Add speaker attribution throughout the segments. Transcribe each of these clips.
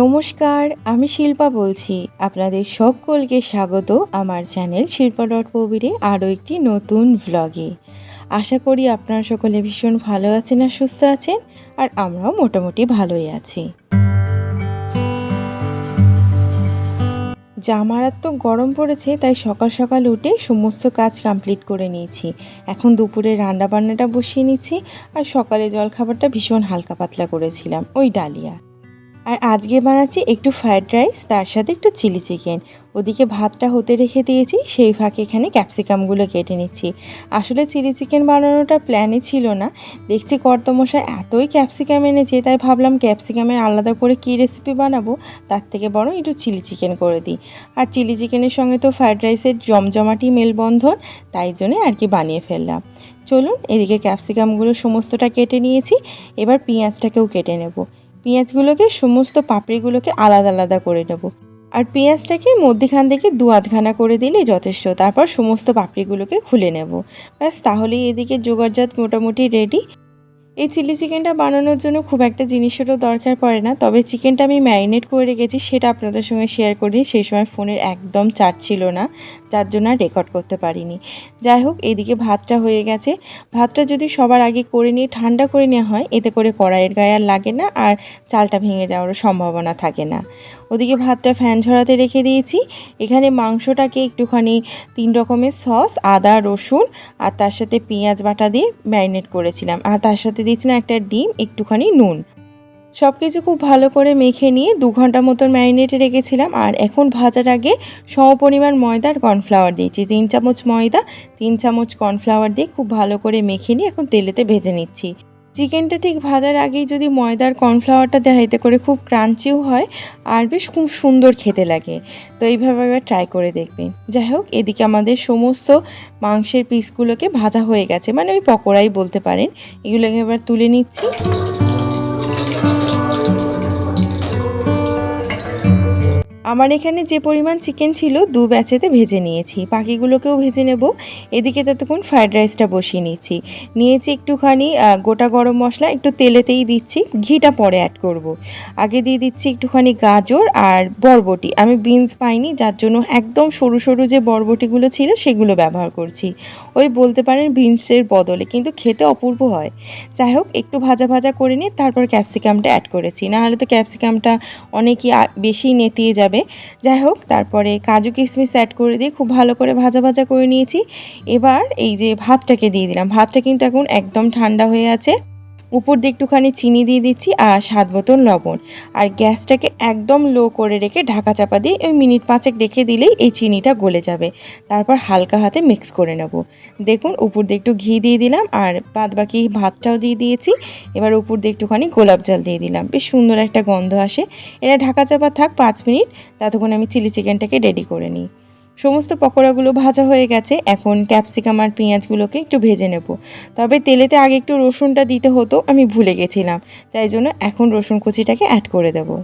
Speaker 1: নমস্কার, আমি শিল্পা বলছি। আপনাদের সকলকে স্বাগত আমার চ্যানেল শিল্পা ডট কবিরে আরও একটি নতুন ভ্লগে আশা করি আপনারা সকলে ভীষণ ভালো আছেন আর সুস্থ আছেন, আর আমরাও মোটামুটি ভালোই আছি। যা মারাত্মক গরম পড়েছে, তাই সকাল সকাল উঠে সমস্ত কাজ কমপ্লিট করে নিয়েছি। এখন দুপুরে রান্না বান্নাটা বসিয়ে নিচ্ছি আর সকালে জলখাবারটা ভীষণ হালকা পাতলা করেছিলাম, ওই ডালিয়া। আর আজকে বানাচ্ছি একটু ফ্রায়েড রাইস তার সাথে একটু চিলি চিকেন ওদিকে ভাতটা হতে রেখে দিয়েছি, সেই ফাঁকে এখানে ক্যাপসিকামগুলো কেটে নিচ্ছি। আসলে চিলি চিকেন বানানোটা প্ল্যানে ছিল না। দেখছি কর্তমশাই এতই ক্যাপসিকাম এনেছে, তাই ভাবলাম ক্যাপসিকামের আলাদা করে কী রেসিপি বানাবো, তার থেকে বরং একটু চিলি চিকেন করে দিই। আর চিলি চিকেনের সঙ্গে তো ফ্রায়েড রাইসের জমজমাটি মেলবন্ধন, তাই জন্যে আর কি বানিয়ে ফেললাম। চলুন এদিকে ক্যাপসিকামগুলো সমস্তটা কেটে নিয়েছি, এবার পেঁয়াজটাকেও কেটে নেব। পেঁয়াজগুলোকে সমস্ত পাপড়িগুলোকে আলাদা আলাদা করে নেব। আর পেঁয়াজটাকে মধ্যেখান থেকে দু আধখানা করে দিলে যথেষ্ট, তারপর সমস্ত পাপড়িগুলোকে খুলে নেব। ব্যাস, তাহলেই এদিকে জোগাড়জাত মোটামুটি রেডি এই চিলি চিকেনটা বানানোর জন্য খুব একটা জিনিসেরও দরকার পড়ে না। তবে চিকেনটা আমি ম্যারিনেট করে রেখেছি, সেটা আপনাদের সঙ্গে শেয়ার করি সেই সময় ফোনের একদম চার্জ ছিল না, যার জন্য আর রেকর্ড করতে পারিনি। যাই হোক, এদিকে ভাতটা হয়ে গেছে। ভাতটা যদি সবার আগে করে নিয়ে, ঠান্ডা করে নেওয়া হয়, এতে করে কড়াইয়ের গায়ে আর লাগে না আর চালটা ভেঙে যাওয়ারও সম্ভাবনা থাকে না। ওদিকে ভাতটা ফ্যান ঝরাতে রেখে দিয়েছি। এখানে মাংসটাকে একটুখানি তিন রকমের সস, আদা, রসুন আর তার সাথে পেঁয়াজ বাটা দিয়ে ম্যারিনেট করেছিলাম। আর তার সাথে দিয়েছিলাম একটা ডিম, একটুখানি নুন। সব কিছু খুব ভালো করে মেখে নিয়ে দু ঘণ্টা মতন ম্যারিনেটে রেখেছিলাম আর এখন ভাজার আগে সমপরিমাণ ময়দা আর কর্নফ্লাওয়ার দিয়েছি। তিন চামচ ময়দা, তিন চামচ কর্নফ্লাওয়ার দিয়ে খুব ভালো করে মেখে নিয়ে এখন তেলেতে ভেজে নিচ্ছি। চিকেনটা ঠিক ভাজার আগেই যদি ময়দার কর্নফ্লাওয়ারটা দেয়, এতে করে খুব ক্রাঞ্চিও হয় আর বেশ খুব সুন্দর খেতে লাগে। তো এইভাবে একবার ট্রাই করে দেখবেন। যাই হোক, এদিকে আমাদের সমস্ত মাংসের পিসগুলোকে ভাজা হয়ে গেছে। মানে ওই পকোড়াই বলতে পারেন। এগুলোকে এবার তুলে নিচ্ছি। আমার এখানে যে পরিমাণ চিকেন ছিল দু ব্যাচেতে ভেজে নিয়েছি। বাকিগুলোকেও ভেজে নেব। এদিকে ততক্ষণ ফ্রায়েড রাইসটা বসিয়ে নিয়েছি নিয়েছি একটুখানি গোটা গরম মশলা একটু তেলেতেই দিচ্ছি। ঘিটা পরে অ্যাড করব। আগে দিয়ে দিচ্ছি একটুখানি গাজর আর বরবটি। আমি বিনস পাইনি, যার জন্য একদম সরু সরু যে বরবটিগুলো ছিল সেগুলো ব্যবহার করছি। ওই বলতে পারেন বিনসের বদলে, কিন্তু খেতে অপূর্ব হয়। যাই হোক, একটু ভাজা ভাজা করে নিয়ে তারপর ক্যাপসিকামটা অ্যাড করেছি। নাহলে তো ক্যাপসিকামটা অনেকই বেশি নেতিয়ে যাবে। যাই হোক, তারপরে কাজু কিশমিশ অ্যাড করে দিয়ে খুব ভালো করে ভাজা ভাজা করে নিয়েছি। এবার এই যে ভাতটাকে দিয়ে দিলাম। ভাতটা কিন্তু এখন একদম ঠান্ডা হয়ে আছে। উপর দিয়ে একটুখানি চিনি দিয়ে দিচ্ছি আর স্বাদ মতন লবণ। আর গ্যাসটাকে একদম লো করে রেখে ঢাকা চাপা দিয়ে ওই মিনিট পাঁচেক রেখে দিলেই এই চিনিটা গলে যাবে। তারপর হালকা হাতে মিক্স করে নেব। দেখুন, উপর দিয়ে একটু ঘি দিয়ে দিলাম আর বাদ বাকি ভাতটাও দিয়ে দিয়েছি। এবার উপর দিয়ে একটুখানি গোলাপ জল দিয়ে দিলাম। বেশ সুন্দর একটা গন্ধ আসে। এটা ঢাকা চাপা থাক পাঁচ মিনিট, ততক্ষণ আমি চিলি চিকেনটাকে রেডি করে নিই। সমস্ত পকোড়াগুলো ভাজা হয়ে গেছে, এখন ক্যাপসিকাম আর পেঁয়াজগুলোকে একটু ভেজে নেব। তবে তেলেতে আগে একটু রসুনটা দিতে হতো, আমি ভুলে গেছিলাম। তাই জন্য এখন রসুন কুচিটাকে অ্যাড করে দেবো।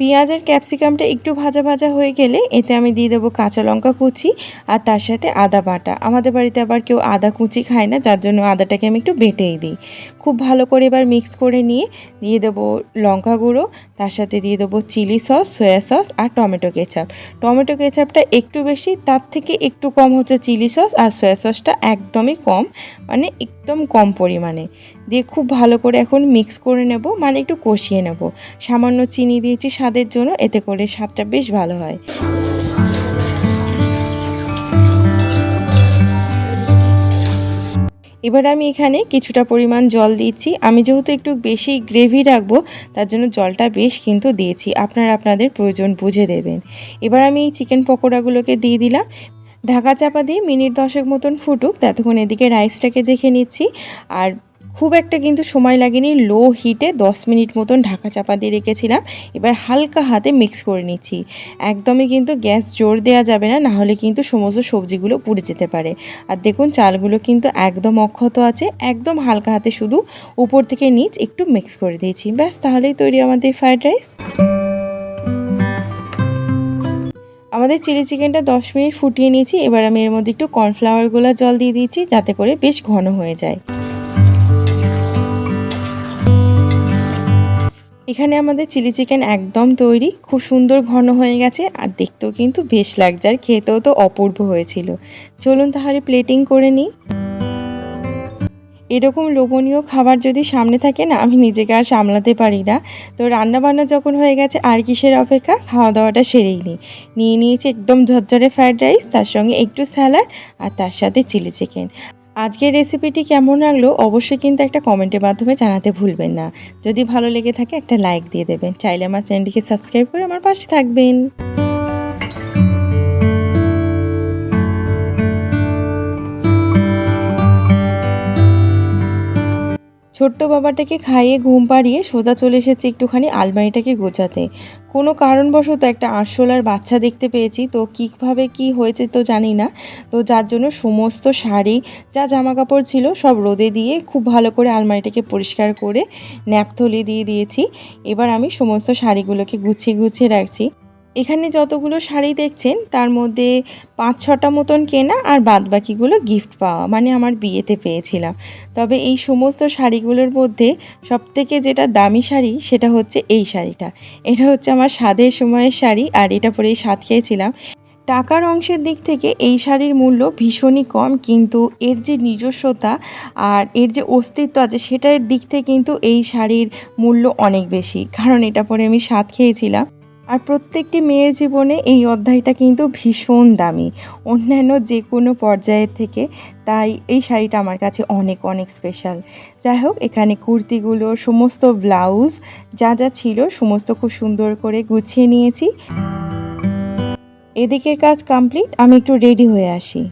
Speaker 1: পেঁয়াজ আর ক্যাপসিকামটা একটু ভাজা ভাজা হয়ে গেলে এতে আমি দিয়ে দেবো কাঁচা লঙ্কা কুচি আর তার সাথে আদা বাটা। আমাদের বাড়িতে আবার কেউ আদা কুচি খায় না, যার জন্য আদাটাকে আমি একটু বেটেই দিই। খুব ভালো করে এবার মিক্স করে নিয়ে দিয়ে দেবো লঙ্কা গুঁড়ো, তার সাথে দিয়ে দেবো চিলি সস, সয়া সস আর টমেটো কেচাপ। টমেটো কেচাপটা একটু বেশি, তার থেকে একটু কম হচ্ছে চিলি সস আর সয়া সসটা একদমই কম মানে একদম কম পরিমাণে। দিয়ে খুব ভালো করে এখন মিক্স করে নেব মানে একটু কষিয়ে নেব। সামান্য চিনি দিয়েছি স্বাদের জন্য এতে করে স্বাদটা বেশ ভালো হয়। এবার আমি এখানে কিছুটা পরিমাণ জল দিচ্ছি। আমি যেহেতু একটু বেশি গ্রেভি রাখব, তার জন্য জলটা বেশ কিন্তু দিয়েছি। আপনারা আপনাদের প্রয়োজন বুঝে দেবেন। এবার আমি এই চিকেন পকোড়াগুলোকে দিয়ে দিলাম। ঢাকা চাপা দিয়ে মিনিট দশেক মতন ফুটুক, ততক্ষণ এদিকে রাইসটাকে দেখে নিচ্ছি। আর খুব একটা কিন্তু সময় লাগেনি লো হিটে দশ মিনিট মতন ঢাকা চাপা দিয়ে রেখেছিলাম। এবার হালকা হাতে মিক্স করে নিচ্ছি। একদমই কিন্তু গ্যাস জোর দেওয়া যাবে না, নাহলে কিন্তু সমস্ত সবজিগুলো পুড়ে যেতে পারে। আর দেখুন, চালগুলো কিন্তু একদম অক্ষত আছে, একদম হালকা হাতে শুধু উপর থেকে নিচ একটু মিক্স করে দিয়েছি। ব্যাস, তাহলেই তৈরি আমাদের ফ্রায়েড রাইস আমাদের চিলি চিকেনটা দশ মিনিট ফুটিয়ে নিয়েছি। এবার আমি এর মধ্যে একটু কর্নফ্লাওয়ারগুলো জল দিয়ে দিয়েছি, যাতে করে বেশ ঘন হয়ে যায়। এখানে আমাদের চিলি চিকেন একদম তৈরি, খুব সুন্দর ঘন হয়ে গেছে আর দেখতেও কিন্তু বেশ লাগছে আর খেতেও তো অপূর্ব হয়েছিল। চলুন তাহলে প্লেটিং করে নিই। এরকম লোভনীয় খাবার যদি সামনে থাকে না, আমি নিজেকে আর সামলাতে পারি না। তো রান্না বান্না যখন হয়ে গেছে, আর কিসের অপেক্ষা? খাওয়া দাওয়াটা সেরেই নিই। নিয়ে নিয়েছি একদম ঝরঝরে ফ্রায়েড রাইস তার সঙ্গে একটু স্যালাড আর তার সাথে চিলি চিকেন আজকের রেসিপিটি কেমন লাগল অবশ্যই কিন্তু একটা কমেন্টের মাধ্যমে জানাতে ভুলবেন না। যদি ভালো লেগে থাকে একটা লাইক দিয়ে দেবেন। চাইলে আমার চ্যানেলটিকে সাবস্ক্রাইব করে আমার পাশে থাকবেন। ছোট্ট বাবাটাকে খাইয়ে ঘুম পাড়িয়ে সোজা চলে এসেছে একটুখানি আলমারিটাকে গোছাতে। কোনো কারণবশত একটা আরশোলার বাচ্চা দেখতে পেয়েছি। তো কীভাবে কি হয়েছে তো জানি না। তো যার জন্য সমস্ত শাড়ি, যা জামা কাপড় ছিল সব রোদে দিয়ে খুব ভালো করে আলমারিটাকে পরিষ্কার করে ন্যাপথলি দিয়ে দিয়েছি। এবার আমি সমস্ত শাড়িগুলোকে গুছিয়ে গুছিয়ে রাখছি। এখানে যতগুলো শাড়ি দেখছেন, তার মধ্যে পাঁচ ছটা মতন কেনা আর বাদবাকিগুলো গিফট পাওয়া মানে আমার বিয়েতে পেয়েছিলাম। তবে এই সমস্ত শাড়িগুলোর মধ্যে সবথেকে যেটা দামি শাড়ি, সেটা হচ্ছে এই শাড়িটা। এটা হচ্ছে আমার স্বাদের সময়ের শাড়ি, আর এটা পরেই স্বাদ খেয়েছিলাম। টাকার অংশের দিক থেকে এই শাড়ির মূল্য ভীষণই কম, কিন্তু এর যে নিজস্বতা আর এর যে অস্তিত্ব আছে, সেটার দিক থেকে কিন্তু এই শাড়ির মূল্য অনেক বেশি। কারণ এটা পরে আমি স্বাদ খেয়েছিলাম। আর প্রত্যেকটি মেয়ের জীবনে এই অধ্যায়টা কিন্তু ভীষণ দামি। অন্যান্য যে কোনো পর্যায়ের থেকে তাই এই শাড়িটা আমার কাছে অনেক অনেক স্পেশাল যাই হোক, এখানে কুর্তিগুলো, সমস্ত ব্লাউজ যা যা ছিল সমস্ত খুব সুন্দর করে গুছিয়ে নিয়েছি। এদিকের কাজ কমপ্লিট আমি একটু রেডি হয়ে আসি।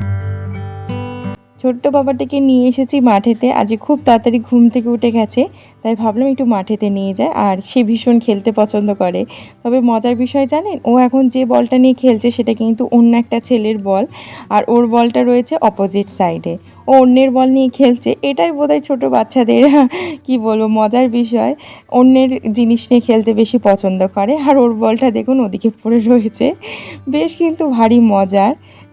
Speaker 1: ছোট্ট বাবাটাকে নিয়ে এসেছি মাঠেতে। আজ খুব তাড়াতাড়ি ঘুম থেকে উঠে গেছে, তাই ভাবলাম একটু মাঠেতে নিয়ে যায় আর সে ভীষণ খেলতে পছন্দ করে। তবে মজার বিষয় জানেন, ও এখন যে বলটা নিয়ে খেলছে সেটা কিন্তু অন্য একটা ছেলের বল, আর ওর বলটা রয়েছে অপোজিট সাইডে ও অন্যের বল নিয়ে খেলছে, এটাই বোধহয় ছোটো বাচ্চাদের, কি বলব, মজার বিষয়। অন্যের জিনিস নিয়ে খেলতে বেশি পছন্দ করে, আর ওর বলটা দেখুন ওদিকে পড়ে রয়েছে। বেশ কিন্তু ভারী মজার।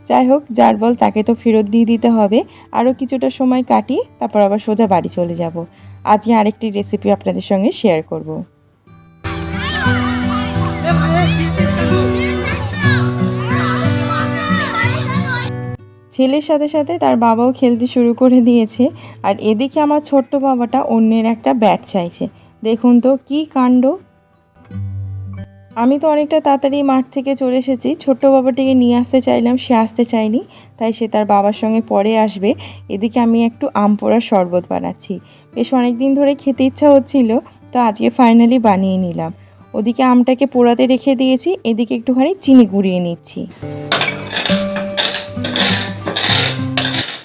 Speaker 1: যাই হোক, যার বল তাকে তো ফেরত দিয়ে দিতে হবে। আরও কিছুটা সময় কাটিয়ে তারপর আবার সোজা বাড়ি চলে যাব। আজকে আরেকটি রেসিপি আপনাদের সঙ্গে শেয়ার করব। ছেলের সাথে সাথে তার বাবাও খেলতে শুরু করে দিয়েছে। আর এদিকে আমার ছোট্ট বাবাটা অন্যের একটা ব্যাট চাইছে। দেখুন তো কি কাণ্ড। আমি তো অনেকটা তাড়াতাড়ি মাঠ থেকে চলে এসেছি। ছোট্ট বাবাটিকে নিয়ে আসতে চাইলাম, সে আসতে চায়নি, তাই সে তার বাবার সঙ্গে পরে আসবে। এদিকে আমি একটু আম পোড়ার শরবত বানাচ্ছি। বেশ অনেক দিন ধরে খেতে ইচ্ছা হচ্ছিল, তো আজকে ফাইনালি বানিয়ে নিলাম। ওদিকে আমটাকে পোড়াতে রেখে দিয়েছি, এদিকে একটুখানি চিনি গুঁড়িয়ে নিচ্ছি।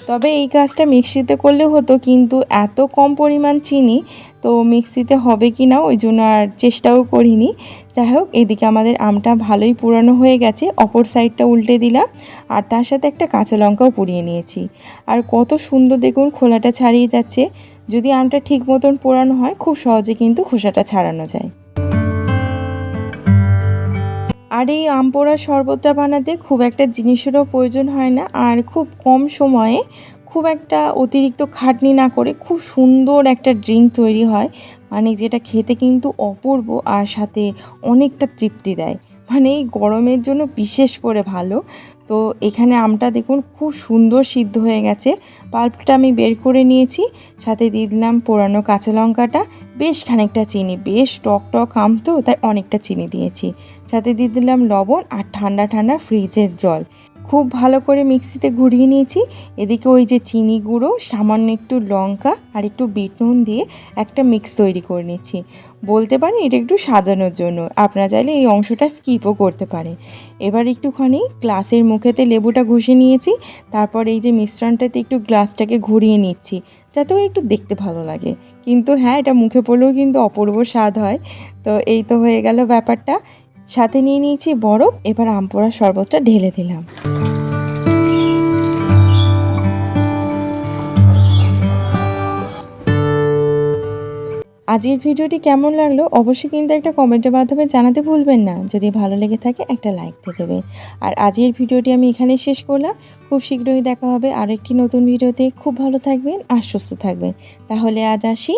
Speaker 1: তবে এই কাজটা মিক্সিতে করলেও হতো, কিন্তু এত কম পরিমাণ চিনি তো মিক্সিতে হবে কি না, ওই জন্য আর চেষ্টাও করিনি। যাই হোক, এদিকে আমাদের আমটা ভালোই পুরানো হয়ে গেছে, অপর সাইডটা উল্টে দিলাম, আর তার সাথে একটা কাঁচা লঙ্কাও পুড়িয়ে নিয়েছি। আর কত সুন্দর দেখুন খোলাটা ছাড়িয়ে যাচ্ছে, যদি আমটা ঠিক মতন পোড়ানো হয়, খুব সহজে কিন্তু খোসাটা ছাড়ানো যায়। আর এই আম পোড়ার শরবতটা বানাতে খুব একটা জিনিসেরও প্রয়োজন হয় না। আর খুব কম সময়ে খুব একটা অতিরিক্ত খাটনি না করে খুব সুন্দর একটা ড্রিঙ্ক তৈরি হয়। মানে যেটা খেতে কিন্তু অপূর্ব আর সাথে অনেকটা তৃপ্তি দেয়। মানে এই গরমের জন্য বিশেষ করে ভালো। তো এখানে আমটা দেখুন খুব সুন্দর সিদ্ধ হয়ে গেছে। পাল্পটা আমি বের করে নিয়েছি, সাথে দিয়ে দিলাম পোড়ানো কাঁচা লঙ্কাটা, বেশ খানিকটা চিনি, বেশ টক টক আম তো, তাই অনেকটা চিনি দিয়েছি। সাথে দিয়ে দিলাম লবণ আর ঠান্ডা ঠান্ডা ফ্রিজের জল। খুব ভালো করে মিক্সিতে ঘুরিয়ে নিয়েছি। এদিকে ওই যে চিনি গুঁড়ো, সামান্য একটু লঙ্কা আর একটু বিট নুন দিয়ে একটা মিক্স তৈরি করে নিচ্ছি। বলতে পারেন এটা একটু সাজানোর জন্য, আপনারা চাইলে এই অংশটা স্কিপও করতে পারেন। এবার একটুখানি গ্লাসের মুখেতে লেবুটা ঘষে নিয়েছি, তারপর এই যে মিশ্রণটাতে একটু গ্লাসটাকে ঘুরিয়ে নিচ্ছি, যাতেও একটু দেখতে ভালো লাগে। কিন্তু হ্যাঁ এটা মুখে পড়লেও কিন্তু অপূর্ব স্বাদ হয়। তো এই তো হয়ে গেল ব্যাপারটা। সাথে নিয়ে নিয়েছি বরফ, এবার আম পোড়ার শরবতটা ঢেলে দিলাম। আজকের ভিডিওটি কেমন লাগল অবশ্যই কিন্তু একটা কমেন্টের মাধ্যমে জানাতে ভুলবেন না। যদি ভালো লেগে থাকে, একটা লাইক দিয়ে দেবেন। আর আজকের ভিডিওটি আমি এখানে শেষ করলাম। খুব শীঘ্রই দেখা হবে আরেকটি নতুন ভিডিওতে। খুব ভালো থাকবেন আর সুস্থ থাকবেন। তাহলে আজ আসি।